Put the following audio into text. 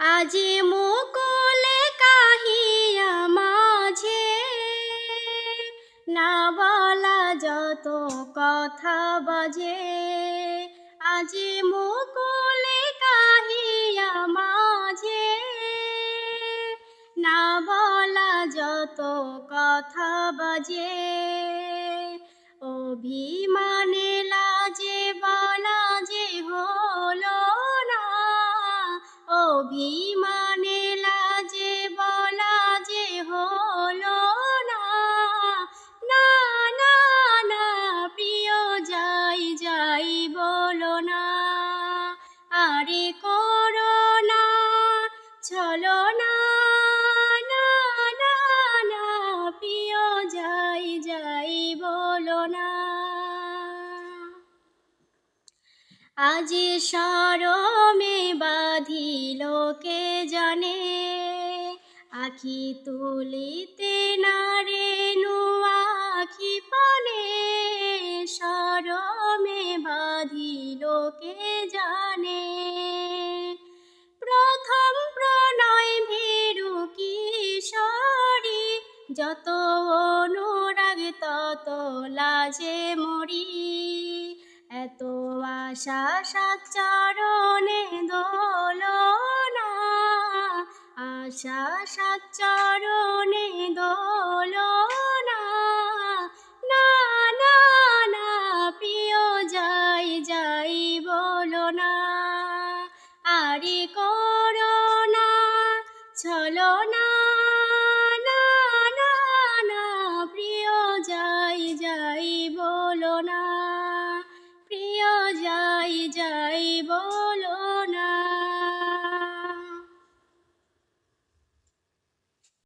আজি মুকুলে কাহিয়া মাঝে না বলা যত কথা বাজে। আজি মুকুলে কাহিয়া মাঝে না বলা যত কথা বাজে। অভিমানে লাজে বলা যে হলো না। না প্রিয় যাই যাই বলো না। আরে আজি সরমে বাঁধিল কে জানে? আখি তুলিতে না রেনু আখি পানে সরমে বাঁধিল কে জানে? প্রথম প্রণয় ভীরু কিশোরী, যত অনুরাগ তত লাজে মরি। আশা সাত চরণে দোলনা আশা সাত চরণে দোলনা না। না না যাই যাই, বলো না। আরে